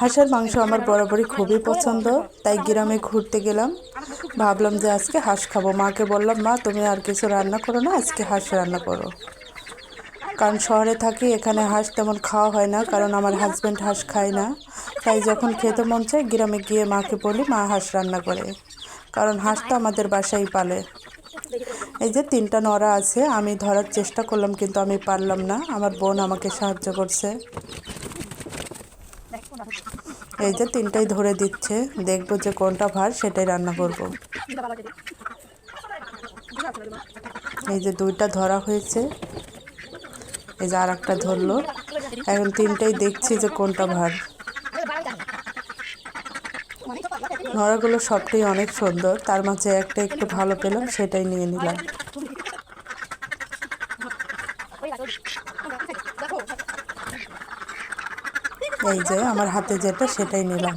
হাঁসের মাংস আমার বরাবরই খুবই পছন্দ, তাই গ্রামে ঘুরতে গেলাম। ভাবলাম যে আজকে হাঁস খাব। মাকে বললাম, মা, তুমি আর কিছু রান্না করো না, আজকে হাঁস রান্না করো। কারণ শহরে থাকি, এখানে হাঁস তেমন খাওয়া হয় না, কারণ আমার হাজব্যান্ড হাঁস খায় না। তাই যখন খেতে মন চায়, গ্রামে গিয়ে মাকে বলি, মা, হাঁস রান্না করে। কারণ হাঁস তো আমাদের বাসায় পালে। এই যে তিনটা নড়া আছে, আমি ধরার চেষ্টা করলাম, কিন্তু আমি পারলাম না। আমার বোন আমাকে সাহায্য করছে। এই যে তিনটাই ধরে দিচ্ছে, দেখব যে কোনটা ভার, সেটাই রান্না করব। এই যে দুইটা ধরা হয়েছে, এই যে আর একটা ধরলো। এখন তিনটাই দেখছি যে কোনটা ভার। নড়াগুলো সবটাই অনেক সুন্দর, তার মাঝে একটা একটু ভালো পেলাম, সেটাই নিয়ে নিলাম। এই যে আমার হাতে যেটা সেটাই নিলাম।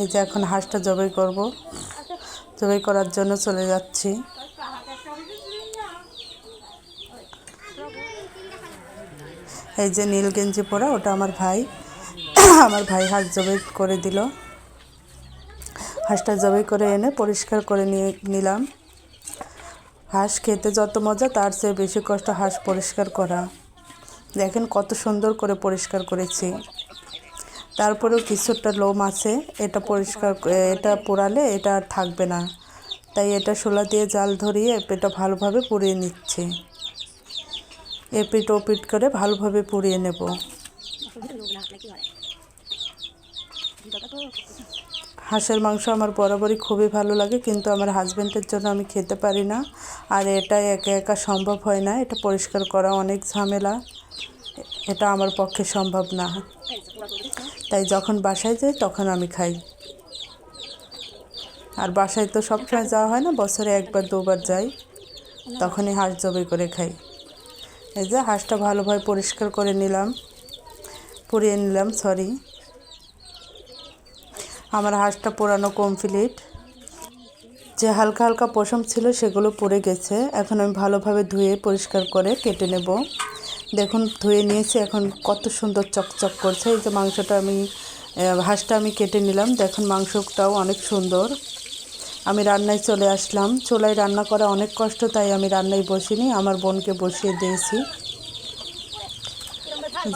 এই যে এখন হাঁসটা জবাই করব। জবাই করার জন্য চলে যাচ্ছি। এই যে নীল গেঞ্জি পরা, ওটা আমার ভাই। আমার ভাই হাঁস জবাই করে দিল। হাঁসটা জবাই করে এনে পরিষ্কার করে নিয়ে নিলাম। হাঁস খেতে যত মজা, তার চেয়ে বেশি কষ্ট হাঁস পরিষ্কার করা। দেখেন কত সুন্দর করে পরিষ্কার করেছি। তারপরেও কিছুটা লোম আছে, এটা পরিষ্কার এটা পোড়ালে এটা আর থাকবে না। তাই এটা সোলা দিয়ে জাল ধরিয়ে এটা ভালোভাবে পুড়িয়ে নিচ্ছে। এপিট ওপিট করে ভালোভাবে পুড়িয়ে নেব। হাঁসের মাংস আমার বরাবরই খুবই ভালো লাগে, কিন্তু আমার হাজব্যান্ডের জন্য আমি খেতে পারি না। আর এটা একা একা সম্ভব হয় না, এটা পরিষ্কার করা অনেক ঝামেলা। এটা আমার পক্ষে সম্ভব না। তাই যখন বাসায় যাই তখন আমি খাই। আর বাসায় তো সবসময় যাওয়া হয় না, বছরে একবার, দুবার যাই, তখনই হাঁস জবাই করে খাই। এই যে হাঁসটা ভালোভাবে পরিষ্কার করে নিলাম, পুড়িয়ে নিলাম সরি আমার হাঁসটা পোড়ানো কমপ্লিট যে হালকা হালকা পশম ছিল সেগুলো পড়ে গেছে। এখন আমি ভালোভাবে ধুয়ে, পরিষ্কার করে কেটে নেব। দেখুন, ধুয়ে নিয়েছি। এখন কত সুন্দর চকচক করছে। এই যে মাংসটা আমি হাঁসটা আমি কেটে নিলাম। দেখুন, মাংসটাও অনেক সুন্দর। আমি রান্নায় চলে আসলাম। চুলায় রান্না করা অনেক কষ্ট, তাই আমি রান্নায় বসিনি। আমার বোনকে বসিয়ে দিয়েছি।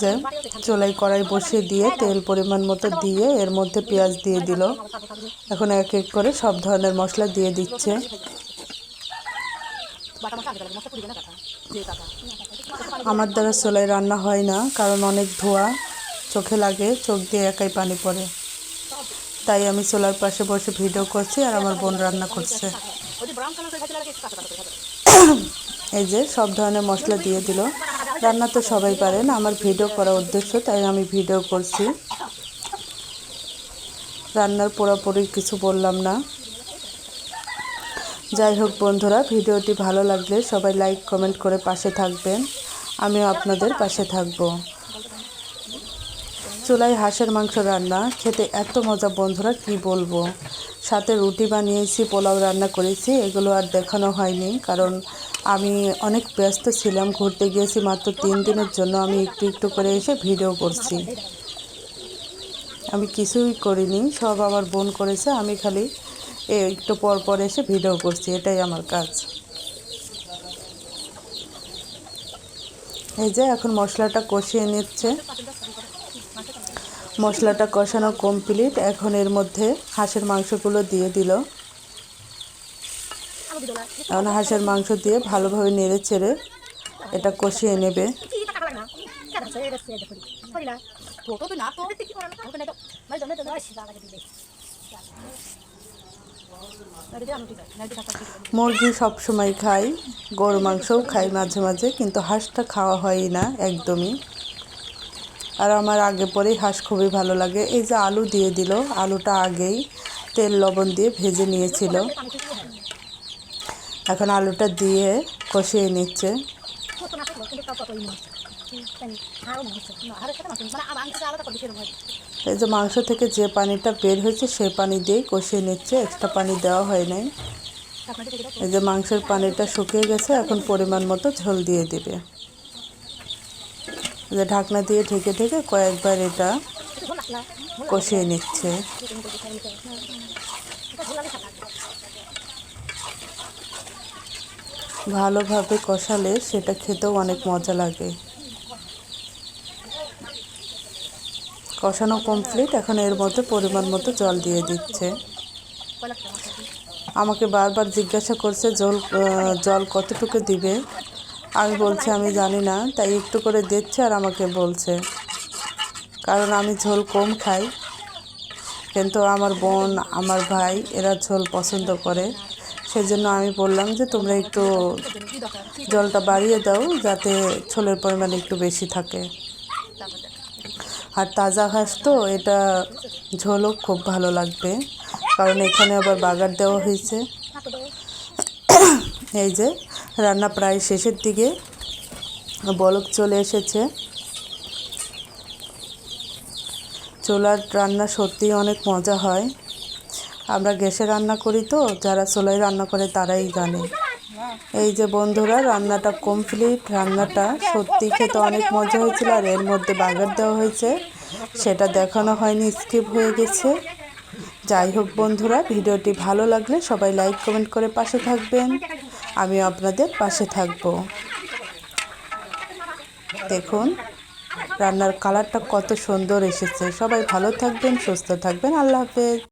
যে চুলাই কড়াই বসিয়ে দিয়ে তেল পরিমাণ মতো দিয়ে এর মধ্যে পেঁয়াজ দিয়ে দিল। এখন এক এক করে সব ধরনের মশলা দিয়ে দিচ্ছে। আমার দ্বারা চুলাই রান্না হয় না, কারণ অনেক ধোয়া, চোখে লাগে, চোখ দিয়ে একাই পানি পড়ে। তাই আমি চুলার পাশে বসে ভিডিও করছি আর আমার বোন রান্না করছে। এই যে সব ধরনের মশলা দিয়ে দিল। রান্না তো সবাই পারেন আমার ভিডিও করার উদ্দেশ্য, তাই আমি ভিডিও করছি। রান্নার পুরোপুরি কিছু বললাম না। যাই হোক বন্ধুরা, ভিডিওটি ভালো লাগলে সবাই লাইক কমেন্ট করে পাশে থাকবেন। আমিও আপনাদের পাশে থাকব। চুলাই হাঁসের মাংস রান্না, খেতে এত মজা বন্ধুরা, কি বলব? সাথে রুটি বানিয়েছি, পোলাও রান্না করেছি, এগুলো আর দেখানো হয়নি, কারণ আমি অনেক ব্যস্ত ছিলাম, ঘুরতে গিয়েছি মাত্র তিন দিনের জন্য। আমি একটু একটু করে এসে ভিডিও করছি। আমি কিছুই করিনি, সব আমার বোন করেছে, আমি খালি একটু পর পর এসে ভিডিও করছি, এটাই আমার কাজ। এই যে এখন মশলাটা কষিয়ে নিচ্ছে। মশলাটা কষানো কমপ্লিট এখন এর মধ্যে হাঁসের মাংসগুলো দিয়ে দিল। এখন হাঁসের মাংস দিয়ে ভালোভাবে নেড়ে চেড়ে এটা কষিয়ে নেবে। মুরগি সবসময় খাই গরু মাংসও খাই মাঝে মাঝে, কিন্তু হাঁসটা খাওয়া হয় না একদমই। আর আমার আগে পরেই হাঁস খুবই ভালো লাগে। এই যে আলু দিয়ে দিল, আলুটা আগেই তেল লবণ দিয়ে ভেজে নিয়েছিল। এখন আলুটা দিয়ে কষিয়ে নিচ্ছে। এই যে মাংস থেকে যে পানিটা বের হয়েছে, সেই পানি দিয়েই কষিয়ে নিচ্ছে। এক্সট্রা পানি দেওয়া হয় নাই। এই যে মাংসের পানিটা শুকিয়ে গেছে, এখন পরিমাণ মতো ঝোল দিয়ে দিবে। যে ঢাকনা দিয়ে ঢেকে ঢেকে কয়েকবার এটা কষিয়ে নিচ্ছে। ভালোভাবে কষালে সেটা খেতেও অনেক মজা লাগে। কষানো কমপ্লিট এখন এর মধ্যে পরিমাণ মতো জল দিয়ে দিচ্ছে। আমাকে বারবার জিজ্ঞাসা করছে, জল জল কতটুকু দিবে? আমি বলছি, আমি জানি না। তাই একটু করে দিচ্ছে আর আমাকে বলছে, কারণ আমি ঝোল কম খাই। কিন্তু আমার বোন, আমার ভাই, এরা ঝোল পছন্দ করে। সেজন্য আমি বললাম যে তোমরা একটু জলটা বাড়িয়ে দাও যাতে ঝোলের পরিমাণ একটু বেশি থাকে। আর তাজা ঘাস তো, এটা ঝোলও খুব ভালো লাগবে। কারণ এখানে আবার বাগার দেওয়া হয়েছে। এই যে, রান্না প্রায় শেষের দিকে। বলক চলে এসেছে। চোলার রান্না সত্যিই অনেক মজা হয়। আমরা গ্যাসে রান্না করি তো, যারা চুলায় রান্না করে তারাই জানে। এই যে বন্ধুরা, রান্নাটা কমপ্লিট রান্নাটা সত্যি খেতে অনেক মজা হয়েছিল আর এর মধ্যে বাগার দেওয়া হয়েছে। সেটা দেখানো হয়নি স্কিপ হয়ে গেছে। যাই হোক বন্ধুরা, ভিডিওটি ভালো লাগলে সবাই লাইক কমেন্ট করে পাশে থাকবেন। আমি আপনাদের পাশে থাকব। দেখুন, রান্নার কালারটা কত সুন্দর এসেছে। সবাই ভালো থাকবেন, সুস্থ থাকবেন। আল্লাহ হাফেজ।